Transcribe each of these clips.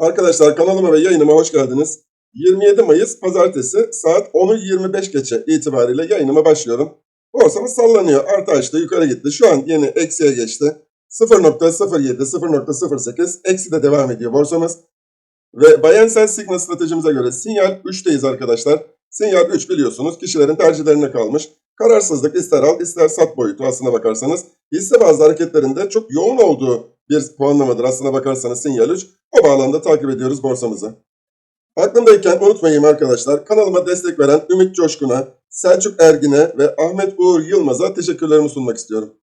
Arkadaşlar kanalıma ve yayınıma hoş geldiniz. 27 Mayıs Pazartesi saat 10'u 25 geçe itibariyle yayınıma başlıyorum. Borsamız sallanıyor. Artı açtı, yukarı gitti. Şu an yeni eksiye geçti. 0.07, 0.08 eksi de devam ediyor borsamız. Ve Bayensel Signal stratejimize göre sinyal 3'teyiz arkadaşlar. Sinyal 3 biliyorsunuz kişilerin tercihlerine kalmış. Kararsızlık ister al ister sat boyutu aslına bakarsanız. Hisse bazı hareketlerinde çok yoğun olduğu bir puanlamadır aslına bakarsanız sinyal 3. O bağlamda takip ediyoruz borsamızı. Aklımdayken unutmayayım arkadaşlar kanalıma destek veren Ümit Coşkun'a, Selçuk Ergin'e ve Ahmet Uğur Yılmaz'a teşekkürlerimi sunmak istiyorum.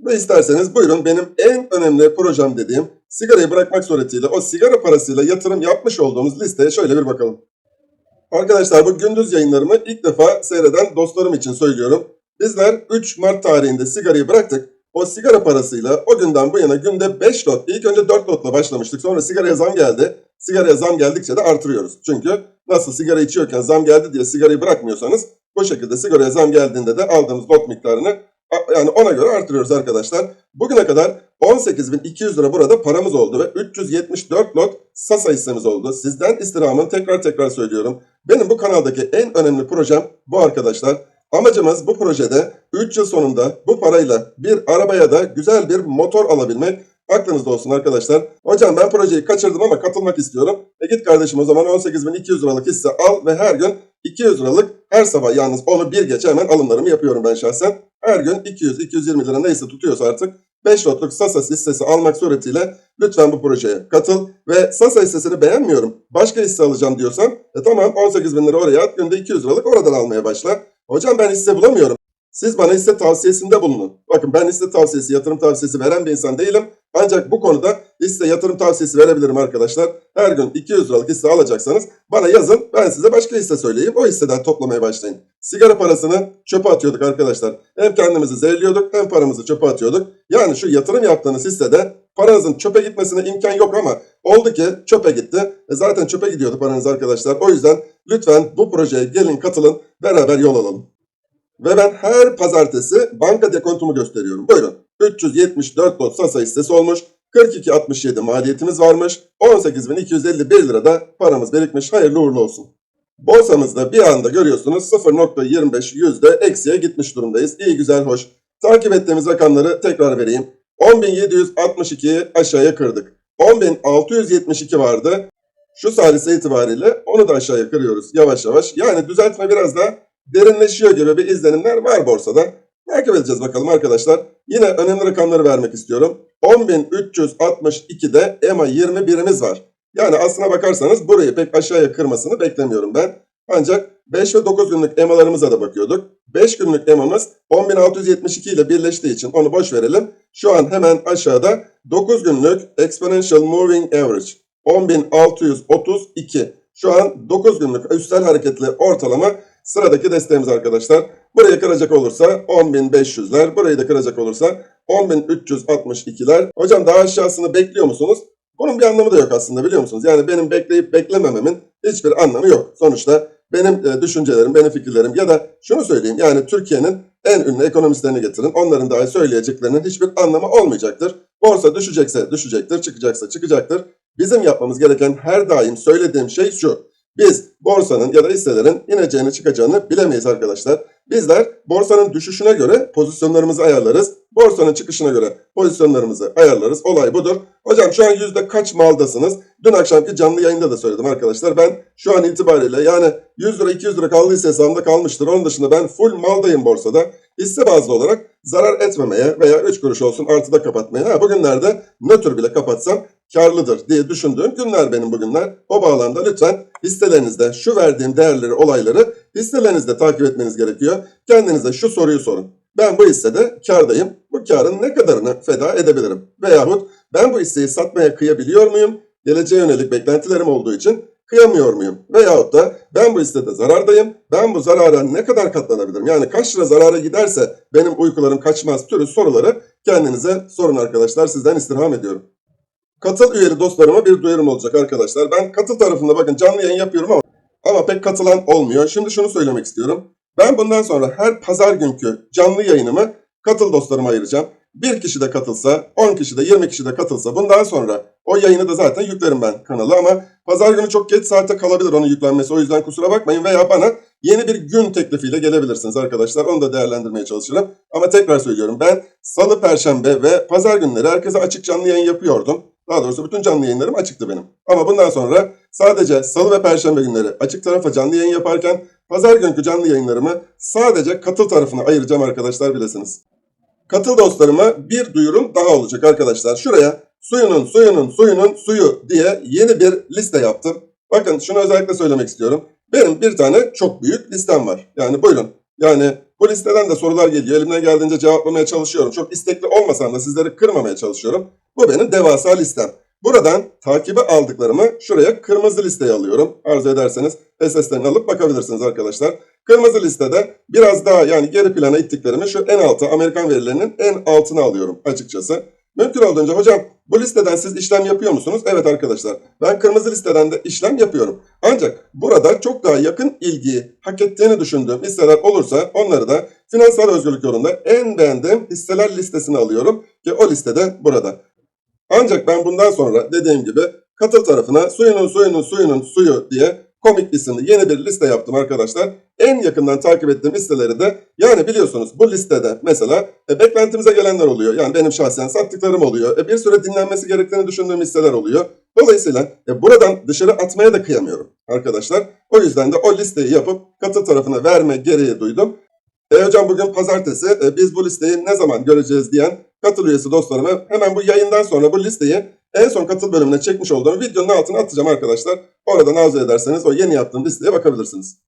Ve isterseniz buyurun benim en önemli projem dediğim sigarayı bırakmak suretiyle o sigara parasıyla yatırım yapmış olduğumuz listeye şöyle bir bakalım. Arkadaşlar bu gündüz yayınlarımı ilk defa seyreden dostlarım için söylüyorum. Bizler 3 Mart tarihinde sigarayı bıraktık. O sigara parasıyla o günden bu yana günde 5 lot, ilk önce 4 lotla başlamıştık. Sonra sigaraya zam geldi. Sigaraya zam geldikçe de artırıyoruz. Çünkü nasıl sigara içiyorken zam geldi diye sigarayı bırakmıyorsanız bu şekilde sigaraya zam geldiğinde de aldığımız lot miktarını yani ona göre artırıyoruz arkadaşlar. Bugüne kadar 18.200 lira burada paramız oldu ve 374 lot Sasa hissemiz oldu. Sizden istirhamın tekrar tekrar söylüyorum. Benim bu kanaldaki en önemli projem bu arkadaşlar. Amacımız bu projede 3 yıl sonunda bu parayla bir arabaya da güzel bir motor alabilmek. Aklınızda olsun arkadaşlar. Hocam ben projeyi kaçırdım ama katılmak istiyorum. E git kardeşim o zaman 18.200 liralık hisse al ve her gün 200 liralık her sabah yalnız onu bir geçe hemen alımlarımı yapıyorum ben şahsen. Her gün 200-220 lira neyse tutuyorsa artık 5 lotluk Sasa hissesi almak suretiyle lütfen bu projeye katıl. Ve Sasa hissesini beğenmiyorum. Başka hisse alacağım diyorsan e tamam 18 bin lira oraya at günde 200 liralık oradan almaya başla. Hocam ben hisse bulamıyorum. Siz bana hisse tavsiyesinde bulunun. Bakın ben hisse tavsiyesi, yatırım tavsiyesi veren bir insan değilim. Ancak bu konuda hisse yatırım tavsiyesi verebilirim arkadaşlar. Her gün 200 liralık hisse alacaksanız bana yazın. Ben size başka hisse söyleyeyim. O hisseden toplamaya başlayın. Sigara parasını çöpe atıyorduk arkadaşlar. Hem kendimizi zehirliyorduk hem paramızı çöpe atıyorduk. Yani şu yatırım yaptığınız hissede paranızın çöpe gitmesine imkan yok ama oldu ki çöpe gitti. E zaten çöpe gidiyordu paranız arkadaşlar. O yüzden lütfen bu projeye gelin katılın. Beraber yol alalım. Ve ben her pazartesi banka dekontumu gösteriyorum. Buyurun. 374 lot Sasa hissesi olmuş. 42.67 maliyetimiz varmış. 18.251 lirada paramız birikmiş. Hayırlı uğurlu olsun. Borsamızda bir anda görüyorsunuz 0.25 yüzde eksiye gitmiş durumdayız. İyi güzel hoş. Takip ettiğimiz rakamları tekrar vereyim. 10.762'yi aşağıya kırdık. 10.672 vardı. Şu salise itibariyle onu da aşağıya kırıyoruz yavaş yavaş. Yani düzeltme biraz da derinleşiyor gibi bir izlenimler var borsada. Takip edeceğiz bakalım arkadaşlar. Yine önemli rakamları vermek istiyorum. 10.362'de EMA 21'imiz var. Yani aslına bakarsanız burayı pek aşağıya kırmasını beklemiyorum ben. Ancak 5 ve 9 günlük EMA'larımıza da bakıyorduk. 5 günlük EMA'mız 10.672 ile birleştiği için onu boş verelim. Şu an hemen aşağıda 9 günlük Exponential Moving Average 10.632. Şu an 9 günlük üstel hareketli ortalama sıradaki desteğimiz arkadaşlar. Burayı kıracak olursa 10.500'ler, burayı da kıracak olursa 10.362'ler. Hocam daha aşağısını bekliyor musunuz? Bunun bir anlamı da yok aslında biliyor musunuz? Yani benim bekleyip beklemememin hiçbir anlamı yok. Sonuçta benim e, düşüncelerim, benim fikirlerim ya da şunu söyleyeyim yani Türkiye'nin en ünlü ekonomistlerini getirin. Onların dahi söyleyeceklerinin hiçbir anlamı olmayacaktır. Borsa düşecekse düşecektir, çıkacaksa çıkacaktır. Bizim yapmamız gereken her daim söylediğim şey şu. Biz borsanın ya da hisselerin ineceğini çıkacağını bilemeyiz arkadaşlar. Bizler borsanın düşüşüne göre pozisyonlarımızı ayarlarız. Borsanın çıkışına göre pozisyonlarımızı ayarlarız. Olay budur. Hocam şu an yüzde kaç maldasınız? Dün akşamki canlı yayında da söyledim arkadaşlar. Ben şu an itibariyle yani 100 lira 200 lira kaldıysa hesabımda kalmıştır. Onun dışında ben full maldayım borsada. Hisse bazlı olarak zarar etmemeye veya 3 kuruş olsun artıda kapatmaya. Ha, bugünlerde nötr bile kapatsam karlıdır diye düşündüğüm günler benim bugünler. O bağlamda lütfen hisselerinizde şu verdiğim değerleri, olayları hisselerinizde takip etmeniz gerekiyor. Kendinize şu soruyu sorun. Ben bu hissede kardayım. Bu karın ne kadarını feda edebilirim? Veyahut ben bu hisseyi satmaya kıyabiliyor muyum? Geleceğe yönelik beklentilerim olduğu için kıyamıyor muyum? Veyahut da ben bu hissede zarardayım. Ben bu zarara ne kadar katlanabilirim? Yani kaç lira zarara giderse benim uykularım kaçmaz türü soruları kendinize sorun arkadaşlar. Sizden istirham ediyorum. Katıl üyeli dostlarıma bir duyurum olacak arkadaşlar. Ben katıl tarafında bakın canlı yayın yapıyorum ama ama pek katılan olmuyor. Şimdi şunu söylemek istiyorum. Ben bundan sonra her pazar günkü canlı yayınımı katıl dostlarıma ayıracağım. Bir kişi de katılsa, 10 kişi de 20 kişi de katılsa bundan sonra O yayını da zaten yüklerim ben kanala ama pazar günü çok geç saate kalabilir onun yüklenmesi. O yüzden kusura bakmayın veya bana yeni bir gün teklifiyle gelebilirsiniz arkadaşlar. Onu da değerlendirmeye çalışırım. Ama tekrar söylüyorum ben salı, perşembe ve pazar günleri herkese açık canlı yayın yapıyordum. Daha doğrusu bütün canlı yayınlarım açıktı benim. Ama bundan sonra sadece salı ve perşembe günleri açık tarafa canlı yayın yaparken pazar günkü canlı yayınlarımı sadece katıl tarafına ayıracağım arkadaşlar bilesiniz. Katıl dostlarıma bir duyurum daha olacak arkadaşlar. Şuraya suyunun suyunun suyunun suyu diye yeni bir liste yaptım. Bakın şunu özellikle söylemek istiyorum. Benim bir tane çok büyük listem var. Yani buyurun. Yani bu listeden de sorular geliyor. Elimden geldiğince cevaplamaya çalışıyorum. Çok istekli olmasam da sizleri kırmamaya çalışıyorum. Bu benim devasa listem. Buradan takibe aldıklarımı şuraya kırmızı listeye alıyorum. Arzu ederseniz SS'lerini alıp bakabilirsiniz arkadaşlar. Kırmızı listede biraz daha yani geri plana ittiklerimi şu en altı Amerikan verilerinin en altına alıyorum açıkçası. Mümkün olduğunca hocam bu listeden siz işlem yapıyor musunuz? Evet arkadaşlar ben kırmızı listeden de işlem yapıyorum. Ancak burada çok daha yakın ilgiyi hak ettiğini düşündüğüm hisseler olursa onları da finansal özgürlük yolunda en beğendiğim hisseler listesine alıyorum ki o listede burada. Ancak ben bundan sonra dediğim gibi katıl tarafına suyunun suyunun suyunun suyu diye komik isimli yeni bir liste yaptım arkadaşlar. En yakından takip ettiğim listeleri de yani biliyorsunuz bu listede mesela e, beklentimize gelenler oluyor. Yani benim şahsen sattıklarım oluyor. E, bir süre dinlenmesi gerektiğini düşündüğüm hisseler oluyor. Dolayısıyla e, buradan dışarı atmaya da kıyamıyorum arkadaşlar. O yüzden de o listeyi yapıp katıl tarafına verme gereği duydum. E hocam bugün pazartesi e, biz bu listeyi ne zaman göreceğiz diyen katıl üyesi dostlarıma hemen bu yayından sonra bu listeyi en son katıl bölümüne çekmiş olduğum videonun altına atacağım arkadaşlar. Oradan arzu ederseniz o yeni yaptığım listeye bakabilirsiniz.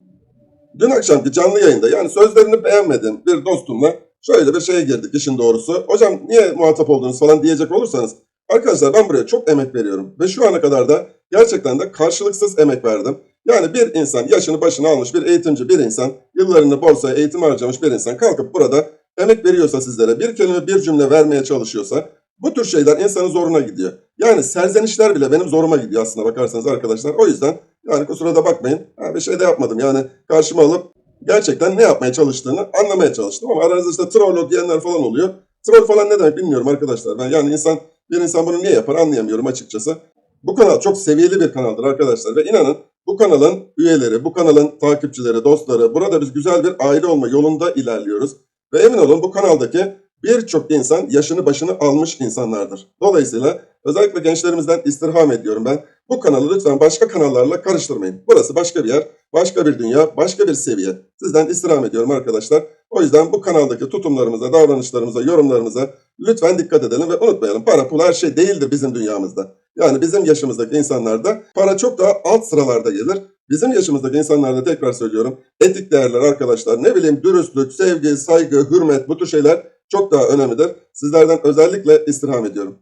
Dün akşamki canlı yayında yani sözlerini beğenmediğim bir dostumla şöyle bir şeye girdik işin doğrusu. Hocam niye muhatap oldunuz falan diyecek olursanız arkadaşlar ben buraya çok emek veriyorum ve şu ana kadar da gerçekten de karşılıksız emek verdim. Yani bir insan yaşını başına almış bir eğitimci bir insan yıllarını borsaya eğitim harcamış bir insan kalkıp burada emek veriyorsa sizlere bir kelime bir cümle vermeye çalışıyorsa bu tür şeyler insanın zoruna gidiyor. Yani serzenişler bile benim zoruma gidiyor aslında bakarsanız arkadaşlar. O yüzden yani kusura da bakmayın. Ha, bir şey de yapmadım. Yani karşıma alıp gerçekten ne yapmaya çalıştığını anlamaya çalıştım. Ama aranızda işte troll diyenler falan oluyor. Troll falan ne demek bilmiyorum arkadaşlar. Ben yani insan bir insan bunu niye yapar anlayamıyorum açıkçası. Bu kanal çok seviyeli bir kanaldır arkadaşlar. Ve inanın bu kanalın üyeleri, bu kanalın takipçileri, dostları, burada biz güzel bir aile olma yolunda ilerliyoruz. Ve emin olun bu kanaldaki birçok insan yaşını başını almış insanlardır. Dolayısıyla özellikle gençlerimizden istirham ediyorum ben. Bu kanalı lütfen başka kanallarla karıştırmayın. Burası başka bir yer, başka bir dünya, başka bir seviye. Sizden istirham ediyorum arkadaşlar. O yüzden bu kanaldaki tutumlarımıza, davranışlarımıza, yorumlarımıza lütfen dikkat edelim ve unutmayalım. Para pul her şey değildir bizim dünyamızda. Yani bizim yaşımızdaki insanlarda para çok daha alt sıralarda gelir. Bizim yaşımızdaki insanlarda tekrar söylüyorum etik değerler arkadaşlar ne bileyim dürüstlük, sevgi, saygı, hürmet bu tür şeyler çok daha önemlidir. Sizlerden özellikle istirham ediyorum.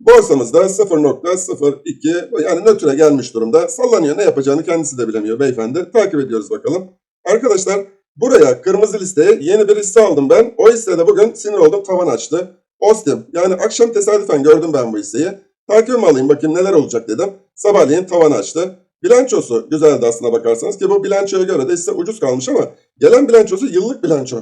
Borsamızda 0.02 yani nötre gelmiş durumda. Sallanıyor ne yapacağını kendisi de bilemiyor beyefendi. Takip ediyoruz bakalım. Arkadaşlar buraya kırmızı listeye yeni bir hisse aldım ben. O hissede bugün sinir oldum tavan açtı. Ostim yani akşam tesadüfen gördüm ben bu hisseyi. Takibimi alayım bakayım neler olacak dedim. Sabahleyin tavan açtı. Bilançosu güzeldi aslına bakarsanız ki bu bilançoya göre de hisse ucuz kalmış ama gelen bilançosu yıllık bilanço.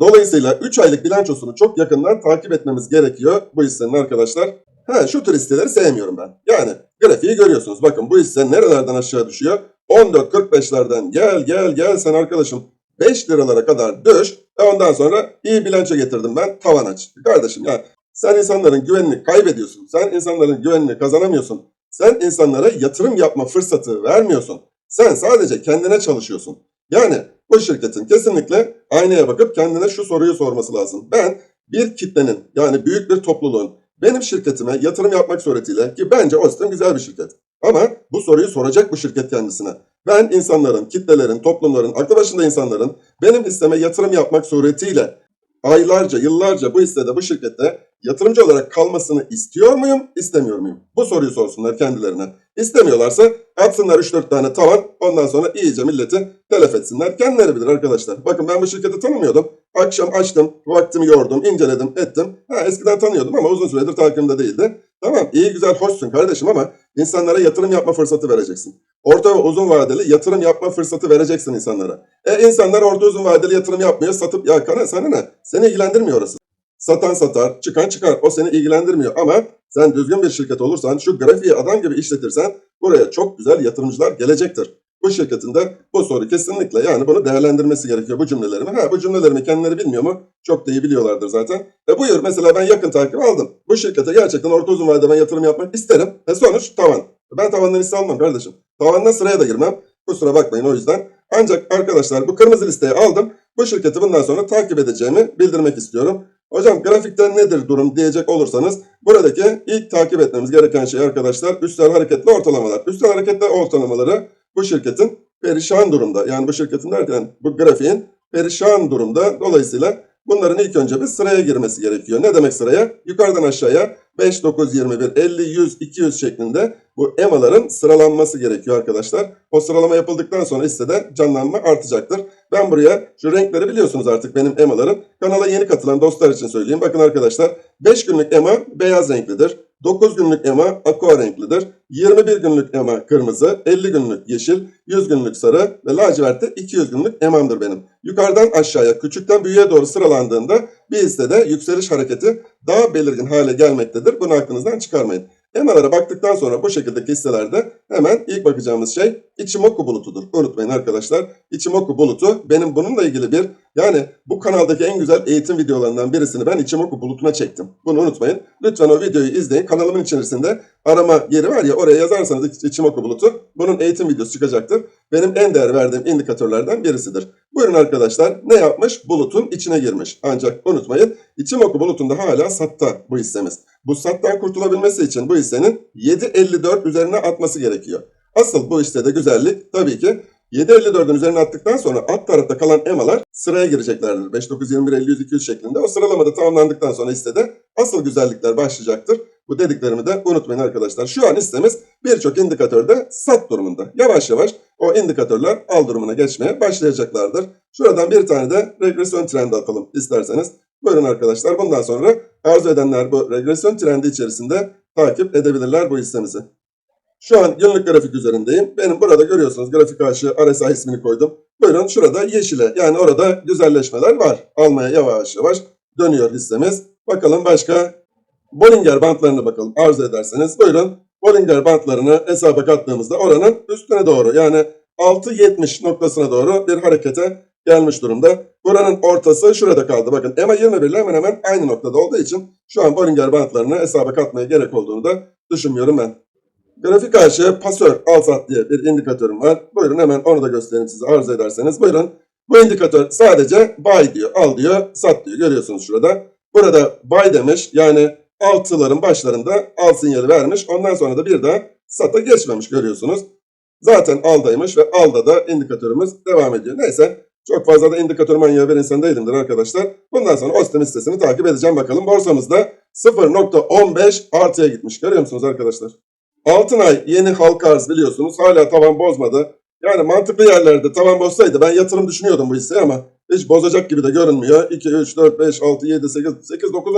Dolayısıyla 3 aylık bilançosunu çok yakından takip etmemiz gerekiyor bu hissenin arkadaşlar. Ha şu tür hisseleri sevmiyorum ben. Yani grafiği görüyorsunuz. Bakın bu hisse nerelerden aşağı düşüyor? 14.45'lerden gel gel gel sen arkadaşım 5 liralara kadar düş ve ondan sonra iyi bilanço getirdim ben tavan aç. Kardeşim ya sen insanların güvenini kaybediyorsun. Sen insanların güvenini kazanamıyorsun. Sen insanlara yatırım yapma fırsatı vermiyorsun. Sen sadece kendine çalışıyorsun. Yani bu şirketin kesinlikle aynaya bakıp kendine şu soruyu sorması lazım. Ben bir kitlenin yani büyük bir topluluğun benim şirketime yatırım yapmak suretiyle ki bence Ostim güzel bir şirket. Ama bu soruyu soracak bu şirket kendisine. Ben insanların, kitlelerin, toplumların, aklı başında insanların benim hisseme yatırım yapmak suretiyle aylarca, yıllarca bu hissede, bu şirkette yatırımcı olarak kalmasını istiyor muyum, istemiyor muyum? Bu soruyu sorsunlar kendilerine. İstemiyorlarsa atsınlar 3-4 tane tavan, ondan sonra iyice milleti telef etsinler. Kendileri bilir arkadaşlar. Bakın ben bu şirketi tanımıyordum. Akşam açtım, vaktimi yordum, inceledim, ettim. Ha, eskiden tanıyordum ama uzun süredir takibimde değildi. Tamam iyi güzel hoşsun kardeşim ama insanlara yatırım yapma fırsatı vereceksin. Orta ve uzun vadeli yatırım yapma fırsatı vereceksin insanlara. E insanlar orta uzun vadeli yatırım yapmıyor satıp ya kana sana ne? Seni ilgilendirmiyor orası. Satan satar, çıkan çıkar. O seni ilgilendirmiyor ama sen düzgün bir şirket olursan, şu grafiği adam gibi işletirsen buraya çok güzel yatırımcılar gelecektir. Bu şirketin de bu soru kesinlikle yani bunu değerlendirmesi gerekiyor bu cümlelerimi. Ha bu cümlelerimi kendileri bilmiyor mu? Çok da iyi biliyorlardır zaten. E buyur mesela ben yakın takip aldım. Bu şirkete gerçekten orta uzun vadede ben yatırım yapmak isterim. E sonuç tavan. Ben tavandan hisse almam kardeşim. Tavandan sıraya da girmem. Kusura bakmayın o yüzden. Ancak arkadaşlar bu kırmızı listeyi aldım. Bu şirketi bundan sonra takip edeceğimi bildirmek istiyorum. Hocam grafikten nedir durum diyecek olursanız buradaki ilk takip etmemiz gereken şey arkadaşlar üstel hareketli ortalamalar. Üstel hareketli ortalamaları bu şirketin perişan durumda. Yani bu şirketin derken bu grafiğin perişan durumda. Dolayısıyla bunların ilk önce bir sıraya girmesi gerekiyor. Ne demek sıraya? Yukarıdan aşağıya 5, 9, 21, 50, 100, 200 şeklinde bu EMA'ların sıralanması gerekiyor arkadaşlar. O sıralama yapıldıktan sonra hissede canlanma artacaktır. Ben buraya şu renkleri biliyorsunuz artık benim EMA'larım. Kanala yeni katılan dostlar için söyleyeyim. Bakın arkadaşlar 5 günlük EMA beyaz renklidir. 9 günlük EMA aqua renklidir. 21 günlük EMA kırmızı, 50 günlük yeşil, 100 günlük sarı ve lacivertte 200 günlük EMA'mdır benim. Yukarıdan aşağıya, küçükten büyüğe doğru sıralandığında bir hissede yükseliş hareketi daha belirgin hale gelmektedir. Bunu aklınızdan çıkarmayın. EMA'lara baktıktan sonra bu şekildeki hisselerde hemen ilk bakacağımız şey Ichimoku bulutudur. Unutmayın arkadaşlar. Ichimoku bulutu benim bununla ilgili bir yani bu kanaldaki en güzel eğitim videolarından birisini ben Ichimoku bulutuna çektim. Bunu unutmayın. Lütfen o videoyu izleyin. Kanalımın içerisinde arama yeri var ya oraya yazarsanız Ichimoku bulutu bunun eğitim videosu çıkacaktır. Benim en değer verdiğim indikatörlerden birisidir. Buyurun arkadaşlar ne yapmış? Bulutun içine girmiş. Ancak unutmayın Ichimoku bulutunda hala satta bu hissemiz. Bu sattan kurtulabilmesi için bu hissenin 7.54 üzerine atması gerekiyor. Asıl bu hissede güzellik tabii ki 7.54'ün üzerine attıktan sonra alt tarafta kalan EMA'lar sıraya gireceklerdir. 5, 9, 21, 50, 100, 200 şeklinde. O sıralamada tamamlandıktan sonra hissede asıl güzellikler başlayacaktır. Bu dediklerimi de unutmayın arkadaşlar. Şu an hissemiz birçok indikatörde sat durumunda. Yavaş yavaş o indikatörler al durumuna geçmeye başlayacaklardır. Şuradan bir tane de regresyon trendi atalım isterseniz. Buyurun arkadaşlar bundan sonra arzu edenler bu regresyon trendi içerisinde takip edebilirler bu hissemizi. Şu an günlük grafik üzerindeyim. Benim burada görüyorsunuz grafik aşı RSI ismini koydum. Buyurun şurada yeşile yani orada güzelleşmeler var. Almaya yavaş yavaş dönüyor hissemiz. Bakalım başka Bollinger bantlarına bakalım arzu ederseniz. Buyurun Bollinger bantlarını hesaba kattığımızda oranın üstüne doğru yani 6.70 noktasına doğru bir harekete gelmiş durumda. Buranın ortası şurada kaldı. Bakın EMA 21 ile hemen hemen aynı noktada olduğu için şu an Bollinger bantlarını hesaba katmaya gerek olduğunu da düşünmüyorum ben. Grafik karşı pasör al sat diye bir indikatörüm var. Buyurun hemen onu da göstereyim size arzu ederseniz. Buyurun. Bu indikatör sadece buy diyor, al diyor, sat diyor. Görüyorsunuz şurada. Burada buy demiş. Yani altıların başlarında al sinyali vermiş. Ondan sonra da bir daha sata geçmemiş görüyorsunuz. Zaten aldaymış ve alda da indikatörümüz devam ediyor. Neyse çok fazla da indikatör manyağı bir insan değilimdir arkadaşlar. Bundan sonra Ostim listesini takip edeceğim bakalım. Borsamızda 0.15 artıya gitmiş. Görüyor musunuz arkadaşlar? Altın ay yeni halka arz biliyorsunuz. Hala tavan bozmadı. Yani mantıklı yerlerde tavan bozsaydı ben yatırım düşünüyordum bu hisseye ama hiç bozacak gibi de görünmüyor. 2, 3, 4, 5, 6, 7, 8, 8, 9.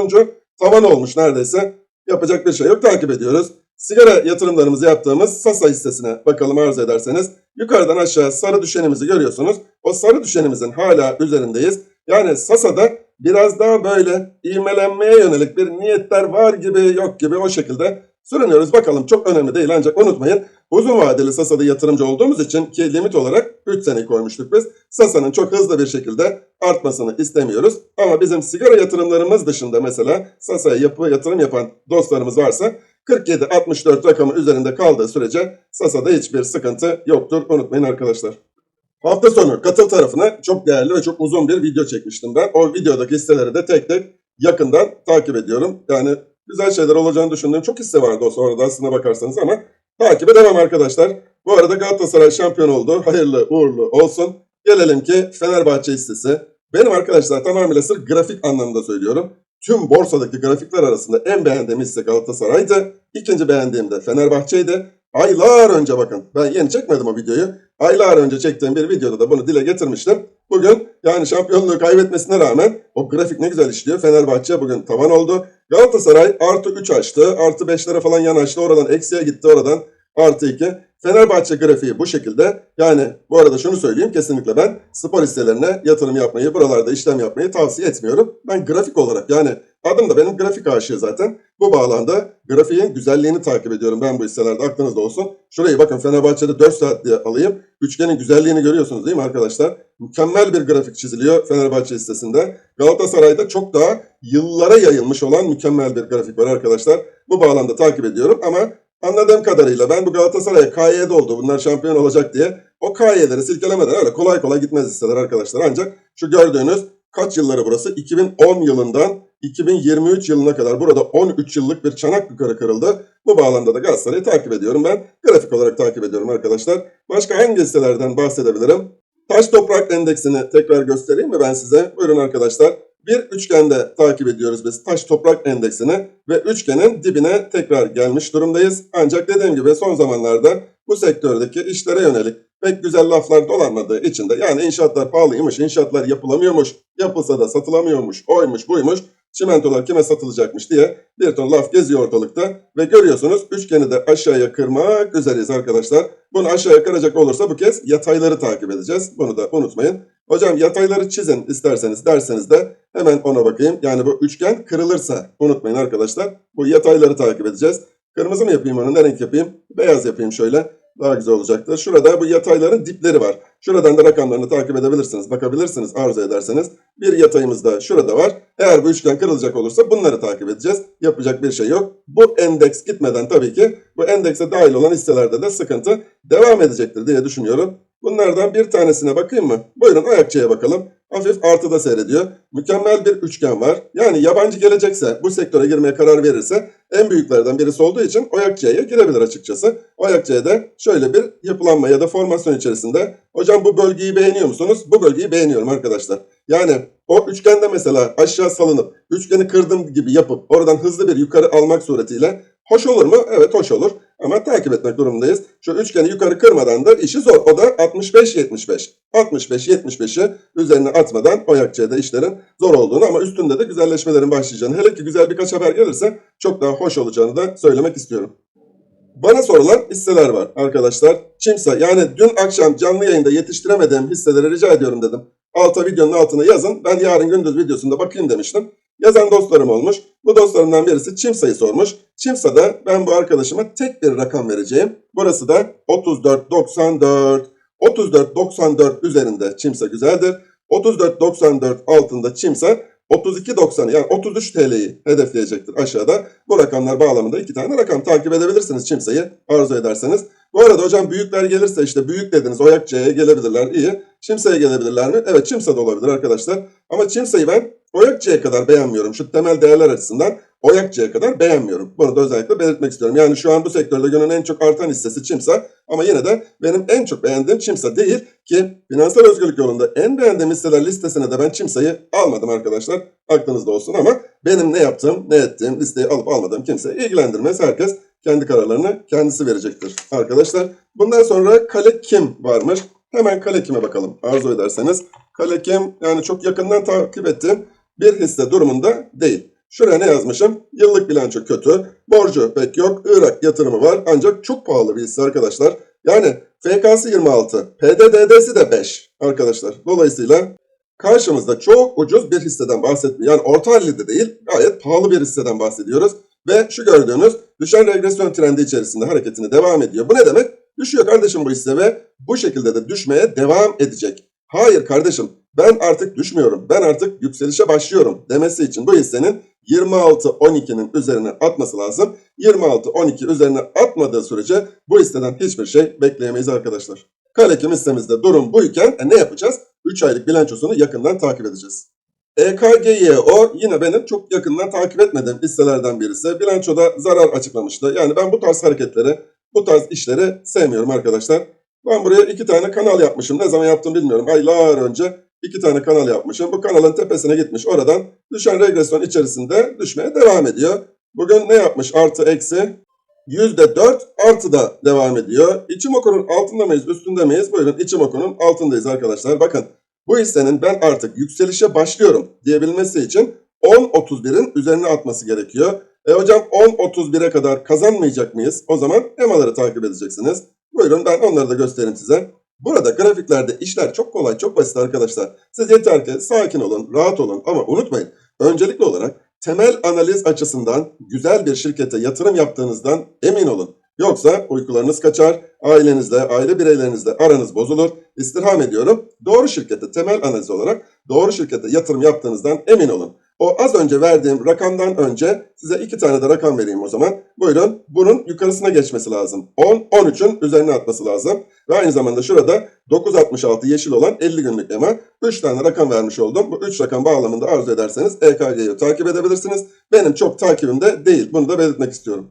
tavan olmuş neredeyse. Yapacak bir şey yok. Takip ediyoruz. Sigara yatırımlarımızı yaptığımız Sasa hissesine bakalım arzu ederseniz. Yukarıdan aşağı sarı düşenimizi görüyorsunuz. O sarı düşenimizin hala üzerindeyiz. Yani Sasa'da biraz daha böyle ivmelenmeye yönelik bir niyetler var gibi yok gibi o şekilde sürünüyoruz. Bakalım çok önemli değil ancak unutmayın uzun vadeli Sasa'da yatırımcı olduğumuz için ki limit olarak 3 sene koymuştuk biz. Sasa'nın çok hızlı bir şekilde artmasını istemiyoruz. Ama bizim sigara yatırımlarımız dışında mesela Sasa'ya yapı yatırım yapan dostlarımız varsa 47-64 rakamı üzerinde kaldığı sürece Sasa'da hiçbir sıkıntı yoktur. Unutmayın arkadaşlar. Hafta sonu katıl tarafına çok değerli ve çok uzun bir video çekmiştim ben. O videodaki hisseleri de tek tek yakından takip ediyorum. Yani güzel şeyler olacağını düşündüğüm çok hisse vardı o sonra da aslına bakarsanız ama takibe devam arkadaşlar. Bu arada Galatasaray şampiyon oldu. Hayırlı uğurlu olsun. Gelelim ki Fenerbahçe hissesi. Benim arkadaşlar tamamıyla sırf grafik anlamda söylüyorum. Tüm borsadaki grafikler arasında en beğendiğim hisse Galatasaray'dı. İkinci beğendiğim de Fenerbahçe'ydi. Aylar önce bakın ben yeni çekmedim o videoyu. Aylar önce çektiğim bir videoda da bunu dile getirmiştim. Bugün yani şampiyonluğu kaybetmesine rağmen o grafik ne güzel işliyor. Fenerbahçe bugün tavan oldu. Galatasaray artı 3 açtı. Artı 5'lere falan yanaştı. Oradan eksiye gitti. Oradan artı 2. Fenerbahçe grafiği bu şekilde. Yani bu arada şunu söyleyeyim kesinlikle ben spor hisselerine yatırım yapmayı, buralarda işlem yapmayı tavsiye etmiyorum. Ben grafik olarak yani Adım da benim grafik aşığı zaten. Bu bağlamda grafiğin güzelliğini takip ediyorum ben bu hisselerde aklınızda olsun. Şurayı bakın Fenerbahçe'de 4 saat diye alayım. Üçgenin güzelliğini görüyorsunuz değil mi arkadaşlar? Mükemmel bir grafik çiziliyor Fenerbahçe hissesinde. Galatasaray'da çok daha yıllara yayılmış olan mükemmel bir grafik var arkadaşlar. Bu bağlamda takip ediyorum ama anladığım kadarıyla ben bu Galatasaray'a KY'de oldu bunlar şampiyon olacak diye o KY'leri silkelemeden öyle kolay kolay gitmez hisseler arkadaşlar. Ancak şu gördüğünüz kaç yılları burası? 2010 yılından 2023 yılına kadar burada 13 yıllık bir çanak yukarı kırıldı. Bu bağlamda da Galatasaray'ı takip ediyorum ben. Grafik olarak takip ediyorum arkadaşlar. Başka hangi hisselerden bahsedebilirim? Taş toprak endeksini tekrar göstereyim mi ben size? Buyurun arkadaşlar. Bir üçgende takip ediyoruz biz taş toprak endeksini ve üçgenin dibine tekrar gelmiş durumdayız. Ancak dediğim gibi son zamanlarda bu sektördeki işlere yönelik pek güzel laflar dolanmadığı için de yani inşaatlar pahalıymış, inşaatlar yapılamıyormuş, yapılsa da satılamıyormuş, oymuş buymuş, çimentolar kime satılacakmış diye bir ton laf geziyor ortalıkta ve görüyorsunuz üçgeni de aşağıya kırmak üzereyiz arkadaşlar. Bunu aşağıya kıracak olursa bu kez yatayları takip edeceğiz. Bunu da unutmayın. Hocam yatayları çizin isterseniz derseniz de hemen ona bakayım. Yani bu üçgen kırılırsa unutmayın arkadaşlar. Bu yatayları takip edeceğiz. Kırmızı mı yapayım onu? Ne renk yapayım? Beyaz yapayım şöyle. Daha güzel olacaktır. Şurada bu yatayların dipleri var. Şuradan da rakamlarını takip edebilirsiniz. Bakabilirsiniz arzu ederseniz. Bir yatayımız da şurada var. Eğer bu üçgen kırılacak olursa bunları takip edeceğiz. Yapacak bir şey yok. Bu endeks gitmeden tabii ki bu endekse dahil olan hisselerde de sıkıntı devam edecektir diye düşünüyorum. Bunlardan bir tanesine bakayım mı? Buyurun ayakçıya bakalım. Hafif artıda seyrediyor. Mükemmel bir üçgen var. Yani yabancı gelecekse, bu sektöre girmeye karar verirse en büyüklerden birisi olduğu için Oyakçı'ya girebilir açıkçası. Oyakçı'da şöyle bir yapılanma ya da formasyon içerisinde hocam bu bölgeyi beğeniyor musunuz? Bu bölgeyi beğeniyorum arkadaşlar. Yani o üçgende mesela aşağı salınıp üçgeni kırdım gibi yapıp oradan hızlı bir yukarı almak suretiyle hoş olur mu? Evet hoş olur. Ama takip etmek durumundayız. Şu üçgeni yukarı kırmadan da işi zor. O da 65-75. 65-75'i üzerine atmadan Oyakçı'da işlerin zor olduğunu ama üstünde de güzelleşmelerin başlayacağını. Hele ki güzel birkaç haber gelirse çok daha hoş olacağını da söylemek istiyorum. Bana sorulan hisseler var arkadaşlar. Çimsa yani dün akşam canlı yayında yetiştiremediğim hisseleri rica ediyorum dedim. Alta videonun altına yazın. Ben yarın gündüz videosunda bakayım demiştim. Yazan dostlarım olmuş. Bu dostlarımdan birisi Çimsa'yı sormuş. Çimsa'da ben bu arkadaşıma tek bir rakam vereceğim. Burası da 34.94. 34.94 üzerinde Çimsa güzeldir. 34.94 altında Çimsa 32.90 yani 33 TL'yi hedefleyecektir aşağıda. Bu rakamlar bağlamında iki tane rakam takip edebilirsiniz Çimsa'yı arzu ederseniz. Bu arada hocam büyükler gelirse işte büyük dediniz Oyakçı'ya gelebilirler iyi. Çimsa'ya gelebilirler mi? Evet Çimsa da olabilir arkadaşlar. Ama Çimsa'yı ben Oyakçı'ya kadar beğenmiyorum. Şu temel değerler açısından Oyakçı'ya kadar beğenmiyorum. Bunu da özellikle belirtmek istiyorum. Yani şu an bu sektörde günün en çok artan hissesi Çimsa. Ama yine de benim en çok beğendiğim Çimsa değil ki finansal özgürlük yolunda en beğendiğim hisseler listesine de ben Çimsa'yı almadım arkadaşlar. Aklınızda olsun ama benim ne yaptığım, ne ettiğim, listeyi alıp almadığım kimse ilgilendirmez. Herkes kendi kararlarını kendisi verecektir arkadaşlar. Bundan sonra Kale Kim varmış. Hemen Kale Kim'e bakalım arzu ederseniz. Kale Kim yani çok yakından takip ettiğim bir hisse durumunda değil. Şuraya ne yazmışım? Yıllık bilanço kötü. Borcu pek yok. Irak yatırımı var. Ancak çok pahalı bir hisse arkadaşlar. Yani FK'sı 26. PDD'si de 5 arkadaşlar. Dolayısıyla karşımızda çok ucuz bir hisseden bahsetmiyor. Yani orta halli de değil. Gayet pahalı bir hisseden bahsediyoruz. Ve şu gördüğünüz düşen regresyon trendi içerisinde hareketini devam ediyor. Bu ne demek? Düşüyor kardeşim bu hisse ve bu şekilde de düşmeye devam edecek. Hayır kardeşim ben artık düşmüyorum. Ben artık yükselişe başlıyorum demesi için bu hissenin 26-12'nin üzerine atması lazım. 26-12 üzerine atmadığı sürece bu hisseden hiçbir şey bekleyemeyiz arkadaşlar. Kalekim hissemizde durum buyken e, ne yapacağız? 3 aylık bilançosunu yakından takip edeceğiz. EKGYO yine benim çok yakından takip etmediğim hisselerden birisi. Bilançoda zarar açıklamıştı. Yani ben bu tarz hareketleri, bu tarz işleri sevmiyorum arkadaşlar. Ben buraya iki tane kanal yapmışım. Ne zaman yaptım bilmiyorum. Aylar önce iki tane kanal yapmışım. Bu kanalın tepesine gitmiş. Oradan düşen regresyon içerisinde düşmeye devam ediyor. Bugün ne yapmış? Artı eksi %4 artı da devam ediyor. İçim okunun altında mıyız, üstünde miyiz? Buyurun içim okunun altındayız arkadaşlar. Bakın bu hissenin ben artık yükselişe başlıyorum diyebilmesi için 10.31'in üzerine atması gerekiyor. E hocam 10.31'e kadar kazanmayacak mıyız? O zaman EMA'ları takip edeceksiniz. Buyurun ben onları da göstereyim size. Burada grafiklerde işler çok kolay, çok basit arkadaşlar. Siz yeter ki sakin olun, rahat olun ama unutmayın. Öncelikli olarak temel analiz açısından güzel bir şirkete yatırım yaptığınızdan emin olun. Yoksa uykularınız kaçar, ailenizle, aile bireylerinizle aranız bozulur. İstirham ediyorum. Doğru şirkete temel analiz olarak doğru şirkete yatırım yaptığınızdan emin olun. O az önce verdiğim rakamdan önce size iki tane de rakam vereyim o zaman. Buyurun bunun yukarısına geçmesi lazım. 10, 13'ün üzerine atması lazım. Ve aynı zamanda şurada 966 yeşil olan 50 günlük EMA. 3 tane rakam vermiş oldum. Bu 3 rakam bağlamında arzu ederseniz EKG'yi takip edebilirsiniz. Benim çok takibimde değil. Bunu da belirtmek istiyorum.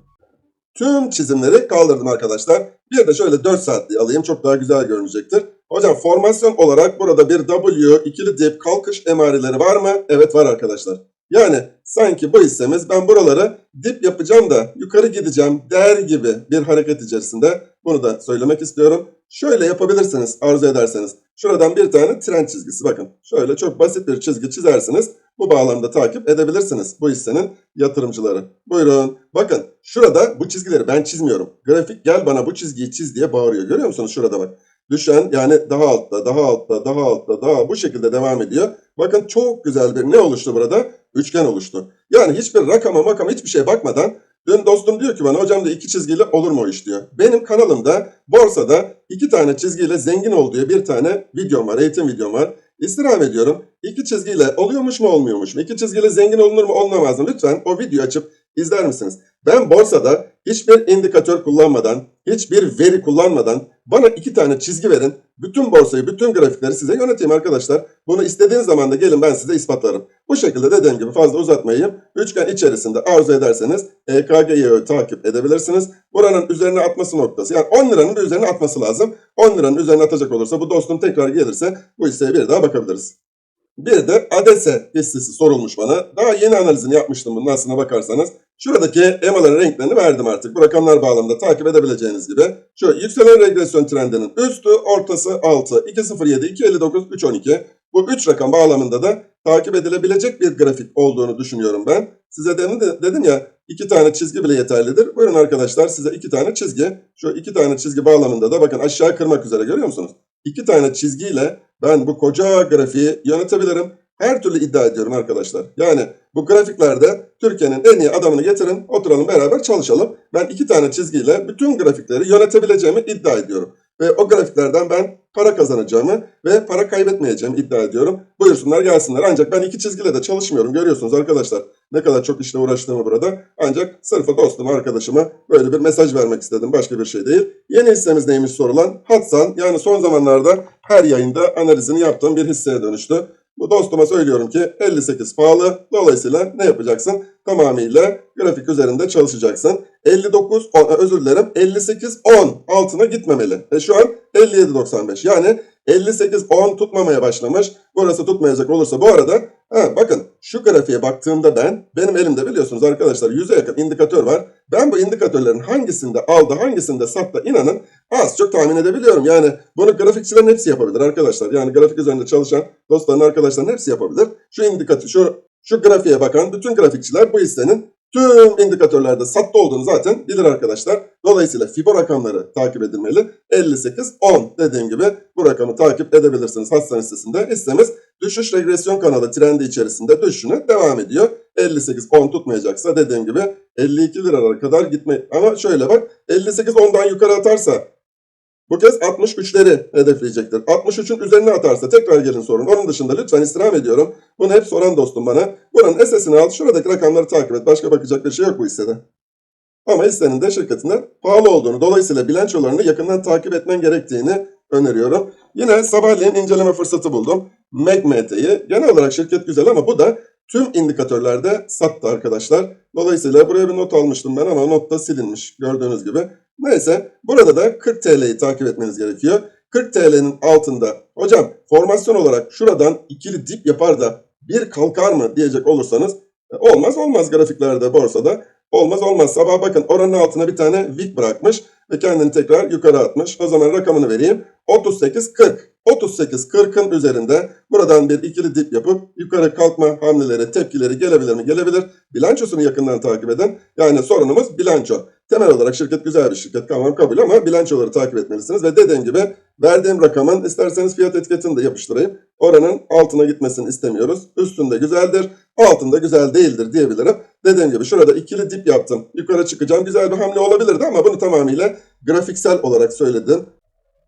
Tüm çizimleri kaldırdım arkadaşlar. Bir de şöyle 4 saatliği alayım. Çok daha güzel görünecektir. Hocam formasyon olarak burada bir W, ikili dip, kalkış emareleri var mı? Evet var arkadaşlar. Yani sanki bu hissemiz ben buraları dip yapacağım da yukarı gideceğim der gibi bir hareket içerisinde bunu da söylemek istiyorum. Şöyle yapabilirsiniz arzu ederseniz. Şuradan bir tane trend çizgisi bakın. Şöyle çok basit bir çizgi çizersiniz. Bu bağlamda takip edebilirsiniz bu hissenin yatırımcıları. Buyurun. Bakın şurada bu çizgileri ben çizmiyorum. Grafik gel bana bu çizgiyi çiz diye bağırıyor. Görüyor musunuz şurada bak. Düşen yani daha altta, daha altta, daha altta, daha bu şekilde devam ediyor. Bakın çok güzel bir ne oluştu burada? Üçgen oluştu. Yani hiçbir rakama makama hiçbir şeye bakmadan dün dostum diyor ki bana hocam da iki çizgiyle olur mu o iş diyor. Benim kanalımda borsada iki tane çizgiyle zengin ol diye bir tane videom var, eğitim videom var. İstirham ediyorum. İki çizgiyle oluyormuş mu olmuyormuş mu? İki çizgiyle zengin olunur mu olunamaz mı? Lütfen o videoyu açıp izler misiniz? Ben borsada hiçbir indikatör kullanmadan, hiçbir veri kullanmadan bana iki tane çizgi verin. Bütün borsayı, bütün grafikleri size yöneteyim arkadaşlar. Bunu istediğiniz zaman da gelin ben size ispatlarım. Bu şekilde dediğim gibi fazla uzatmayayım. Üçgen içerisinde arzu ederseniz EKG'yi takip edebilirsiniz. Buranın üzerine atması noktası. Yani 10 liranın üzerine atması lazım. 10 liranın üzerine atacak olursa bu dostum tekrar gelirse bu hisseye bir daha bakabiliriz. Bir de ADESE hissesi sorulmuş bana. Daha yeni analizini yapmıştım bunun aslına bakarsanız. Şuradaki EMA'ların renklerini verdim artık. Bu rakamlar bağlamında takip edebileceğiniz gibi. Şu yükselen regresyon trendinin üstü, ortası 6, 2.07, 2.59, 3.12. Bu 3 rakam bağlamında da takip edilebilecek bir grafik olduğunu düşünüyorum ben. Size demin de, dedim ya iki tane çizgi bile yeterlidir. Buyurun arkadaşlar size iki tane çizgi. Şu iki tane çizgi bağlamında da bakın aşağı kırmak üzere görüyor musunuz? İki tane çizgiyle ben bu koca grafiği yönetebilirim. Her türlü iddia ediyorum arkadaşlar. Yani bu grafiklerde Türkiye'nin en iyi adamını getirin, oturalım beraber çalışalım. Ben iki tane çizgiyle bütün grafikleri yönetebileceğimi iddia ediyorum. Ve o grafiklerden ben para kazanacağımı ve para kaybetmeyeceğimi iddia ediyorum. Buyursunlar gelsinler. Ancak ben iki çizgiyle de çalışmıyorum. Görüyorsunuz arkadaşlar ne kadar çok işle uğraştığımı burada. Ancak sırf dostuma, arkadaşıma böyle bir mesaj vermek istedim. Başka bir şey değil. Yeni hissemiz neymiş sorulan? Hatsan yani son zamanlarda her yayında analizini yaptığım bir hisseye dönüştü. Bu dostuma söylüyorum ki 58 pahalı. Dolayısıyla ne yapacaksın? Tamamıyla grafik üzerinde çalışacaksın. 59, o- özür dilerim 58 10 altına gitmemeli. E şu an 57.95 yani 58 10 tutmamaya başlamış. Burası tutmayacak olursa bu arada ha, bakın şu grafiğe baktığımda ben benim elimde biliyorsunuz arkadaşlar 100'e yakın indikatör var. Ben bu indikatörlerin hangisinde aldı hangisinde sattı inanın az çok tahmin edebiliyorum. Yani bunu grafikçilerin hepsi yapabilir arkadaşlar. Yani grafik üzerinde çalışan dostların arkadaşların hepsi yapabilir. Şu indikatör şu şu grafiğe bakan bütün grafikçiler bu hissenin tüm indikatörlerde sattı olduğunu zaten bilir arkadaşlar. Dolayısıyla Fibo rakamları takip edilmeli. 58-10 dediğim gibi bu rakamı takip edebilirsiniz Hasan hissesinde. Hissemiz düşüş regresyon kanalı trendi içerisinde düşüşüne devam ediyor. 58-10 tutmayacaksa dediğim gibi 52 liralara kadar gitme. Ama şöyle bak 58-10'dan yukarı atarsa bu kez 63'leri hedefleyecektir. 63'ün üzerine atarsa tekrar gelin sorun. Onun dışında lütfen istirham ediyorum. Bunu hep soran dostum bana. Buranın SS'ini al, şuradaki rakamları takip et. Başka bakacak bir şey yok bu hissede. Ama hissenin de şirketinden pahalı olduğunu, dolayısıyla bilançolarını yakından takip etmen gerektiğini öneriyorum. Yine sabahleyin inceleme fırsatı buldum. MACMT'yi. Genel olarak şirket güzel ama bu da tüm indikatörlerde sattı arkadaşlar. Dolayısıyla buraya bir not almıştım ben ama not da silinmiş gördüğünüz gibi. Neyse burada da 40 TL'yi takip etmeniz gerekiyor. 40 TL'nin altında hocam formasyon olarak şuradan ikili dip yapar da bir kalkar mı diyecek olursanız e, olmaz olmaz grafiklerde borsada. Olmaz olmaz. Sabah bakın oranın altına bir tane wick bırakmış ve kendini tekrar yukarı atmış. O zaman rakamını vereyim. 38-40. 38-40'ın üzerinde buradan bir ikili dip yapıp yukarı kalkma hamleleri, tepkileri gelebilir mi? Gelebilir. Bilançosunu yakından takip edin. Yani sorunumuz bilanço. temel olarak şirket güzel bir şirket tamam kabul ama bilançoları takip etmelisiniz ve dediğim gibi verdiğim rakamın isterseniz fiyat etiketini de yapıştırayım. Oranın altına gitmesini istemiyoruz. Üstünde güzeldir, altında güzel değildir diyebilirim. Dediğim gibi şurada ikili dip yaptım. Yukarı çıkacağım. Güzel bir hamle olabilirdi ama bunu tamamıyla grafiksel olarak söyledim.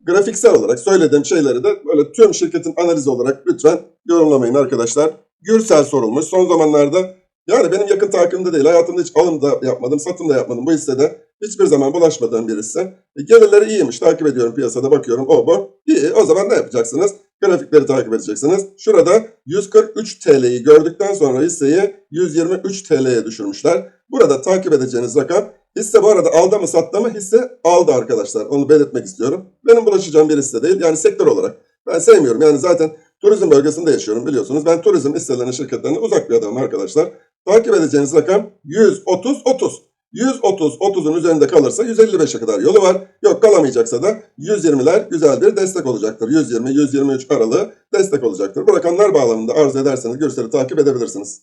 Grafiksel olarak söylediğim şeyleri de böyle tüm şirketin analizi olarak lütfen yorumlamayın arkadaşlar. Gürsel sorulmuş. Son zamanlarda yani benim yakın takibimde değil. Hayatımda hiç alım da yapmadım, satım da yapmadım bu hissede. Hiçbir zaman bulaşmadığım bir hisse. E, gelirleri iyiymiş. Takip ediyorum piyasada bakıyorum. O bu. İyi. O zaman ne yapacaksınız? Grafikleri takip edeceksiniz. Şurada 143 TL'yi gördükten sonra hisseyi 123 TL'ye düşürmüşler. Burada takip edeceğiniz rakam hisse bu arada aldı mı sattı mı hisse aldı arkadaşlar. Onu belirtmek istiyorum. Benim bulaşacağım bir hisse değil. Yani sektör olarak. Ben sevmiyorum. Yani zaten turizm bölgesinde yaşıyorum biliyorsunuz. Ben turizm hisselerine, şirketlerine uzak bir adamım arkadaşlar. Takip edeceğiniz rakam 130-30. 130-30'un üzerinde kalırsa 155'e kadar yolu var. Yok kalamayacaksa da 120'ler güzel bir destek olacaktır. 120-123 aralığı destek olacaktır. Bu rakamlar bağlamında arzu ederseniz görseli takip edebilirsiniz.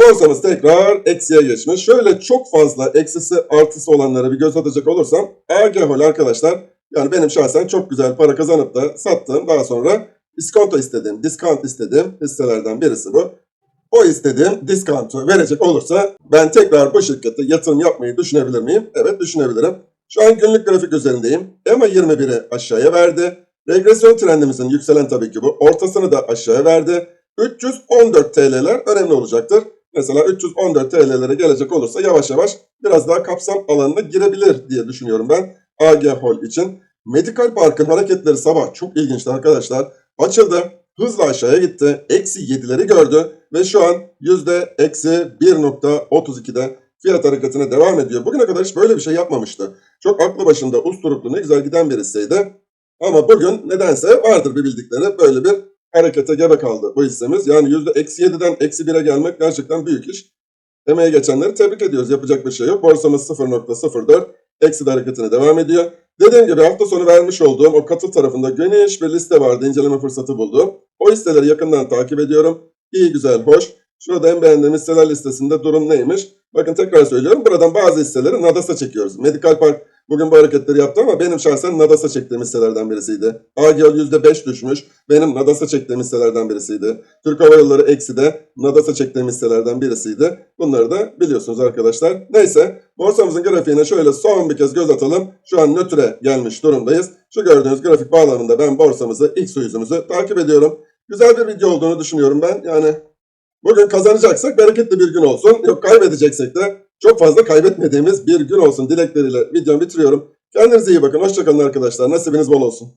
Borsamız tekrar eksiye geçmiş. Şöyle çok fazla eksisi artısı olanlara bir göz atacak olursam AGHOL arkadaşlar yani benim şahsen çok güzel para kazanıp da sattığım daha sonra iskonto istediğim, discount istediğim hisselerden birisi bu. O istediğim discount'u verecek olursa ben tekrar bu şirkette yatırım yapmayı düşünebilir miyim? Evet düşünebilirim. Şu an günlük grafik üzerindeyim. EMA 21'i aşağıya verdi. Regresyon trendimizin yükselen tabii ki bu. Ortasını da aşağıya verdi. 314 TL'ler önemli olacaktır. Mesela 314 TL'lere gelecek olursa yavaş yavaş biraz daha kapsam alanına girebilir diye düşünüyorum ben. AG Hol için. Medical Park'ın hareketleri sabah çok ilginçti arkadaşlar. Açıldı, hızla aşağıya gitti, eksi 7'leri gördü ve şu an yüzde eksi 1.32'de fiyat hareketine devam ediyor. Bugüne kadar hiç böyle bir şey yapmamıştı. Çok aklı başında usturuplu ne güzel giden bir hisseydi. Ama bugün nedense vardır bir bildikleri böyle bir harekete gebe kaldı bu hissemiz. Yani yüzde eksi 7'den eksi 1'e gelmek gerçekten büyük iş. Emeğe geçenleri tebrik ediyoruz. Yapacak bir şey yok. Borsamız 0.04. Eksi de hareketine devam ediyor. Dediğim gibi hafta sonu vermiş olduğum o katıl tarafında geniş bir liste vardı. İnceleme fırsatı buldum. O listeleri yakından takip ediyorum. İyi güzel hoş. Şurada en beğendiğim hisseler listesinde durum neymiş? Bakın tekrar söylüyorum. Buradan bazı hisseleri Nadas'a çekiyoruz. Medical Park bugün bu hareketleri yaptı ama benim şahsen Nadas'a çektiğim hisselerden birisiydi. AGL %5 düşmüş. Benim Nadas'a çektiğim hisselerden birisiydi. Türk Hava Yolları eksi de Nadas'a çektiğim hisselerden birisiydi. Bunları da biliyorsunuz arkadaşlar. Neyse borsamızın grafiğine şöyle son bir kez göz atalım. Şu an nötre gelmiş durumdayız. Şu gördüğünüz grafik bağlamında ben borsamızı, X yüzümüzü takip ediyorum. Güzel bir video olduğunu düşünüyorum ben. Yani bugün kazanacaksak bereketli bir gün olsun. Yok kaybedeceksek de çok fazla kaybetmediğimiz bir gün olsun dilekleriyle videomu bitiriyorum. Kendinize iyi bakın. Hoşçakalın arkadaşlar. Nasibiniz bol olsun.